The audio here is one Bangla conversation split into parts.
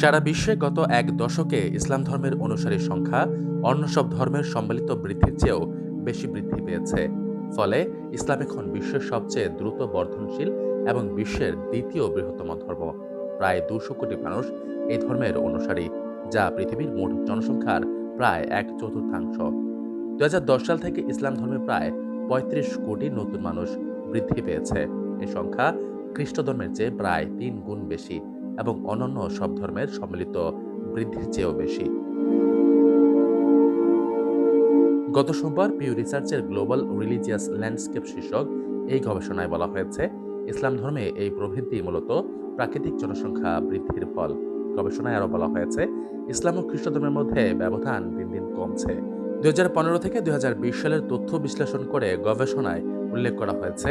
সারা বিশ্বে গত এক দশকে ইসলাম ধর্মের অনুসারীর সংখ্যা অন্য সব ধর্মের সম্মিলিত বৃদ্ধির চেয়েও বেশি বৃদ্ধি পেয়েছে। ফলে ইসলাম এখন বিশ্বের সবচেয়ে দ্রুত বর্ধনশীল এবং বিশ্বের দ্বিতীয় বৃহত্তম ধর্ম। প্রায় দুশো কোটি মানুষ এই ধর্মের অনুসারী, যা পৃথিবীর মোট জনসংখ্যার প্রায় এক চতুর্থাংশ। দুহাজার দশ সাল থেকে ইসলাম ধর্মে প্রায় পঁয়ত্রিশ কোটি নতুন মানুষ বৃদ্ধি পেয়েছে। এই সংখ্যা খ্রিস্ট ধর্মের চেয়ে প্রায় তিন গুণ বেশি। এবং অন্যান্য সব ধর্মের সম্মিলিত বৃদ্ধির চেয়েও বেশি। গত সোমবার পিউ রিসার্চের গ্লোবাল রিলিজিয়াস ল্যান্ডস্কেপ শীর্ষক এই গবেষণায় বলা হয়েছে, ইসলাম ধর্মে এই প্রবৃদ্ধি মূলত প্রাকৃতিক জনসংখ্যা বৃদ্ধির ফল। গবেষণায় আরও বলা হয়েছে, ইসলাম ও খ্রিস্ট ধর্মের মধ্যে ব্যবধান দিন দিন কমছে। দুই হাজার পনেরো থেকে দুই হাজার বিশ সালের তথ্য বিশ্লেষণ করে গবেষণায় উল্লেখ করা হয়েছে,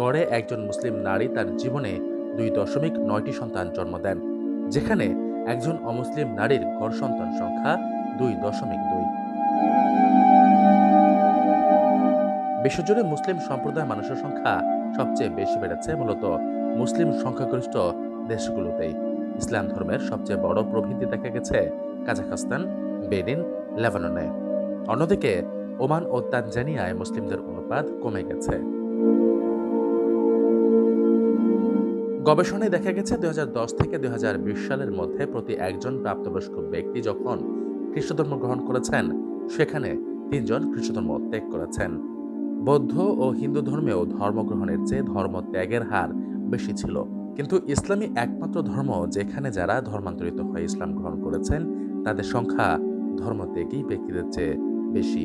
গড়ে একজন মুসলিম নারী তার জীবনে দুই দশমিক নয়টি সন্তান জন্ম দেন, যেখানে একজন অমুসলিম নারীর গড় সন্তান সংখ্যা দুই দশমিক দুই। বিশ্বজুড়ে মুসলিম সম্প্রদায় মানুষের সংখ্যা সবচেয়ে বেশি বেড়েছে মূলত মুসলিম সংখ্যাগরিষ্ঠ দেশগুলোতেই। ইসলাম ধর্মের সবচেয়ে বড় প্রবৃদ্ধি দেখা গেছে কাজাখস্তান, বেনিন, লেবাননে। অন্যদিকে ওমান ও তানজানিয়ায় মুসলিমদের অনুপাত কমে গেছে। গবেষণায় দেখা গেছে দু হাজার দশ থেকে দু হাজার বিশ সালের মধ্যে প্রতি একজন প্রাপ্তবয়স্ক ব্যক্তি যখন খ্রিস্টধর্ম গ্রহণ করেছেন, সেখানে তিনজন খ্রিস্টধর্ম ত্যাগ করেছেন। বৌদ্ধ ও হিন্দু ধর্মেও ধর্মগ্রহণের চেয়ে ধর্ম ত্যাগের হার বেশি ছিল। কিন্তু ইসলামী একমাত্র ধর্ম যেখানে যারা ধর্মান্তরিত হয়ে ইসলাম গ্রহণ করেছেন, তাদের সংখ্যা ধর্মত্যাগী ব্যক্তিদের চেয়ে বেশি।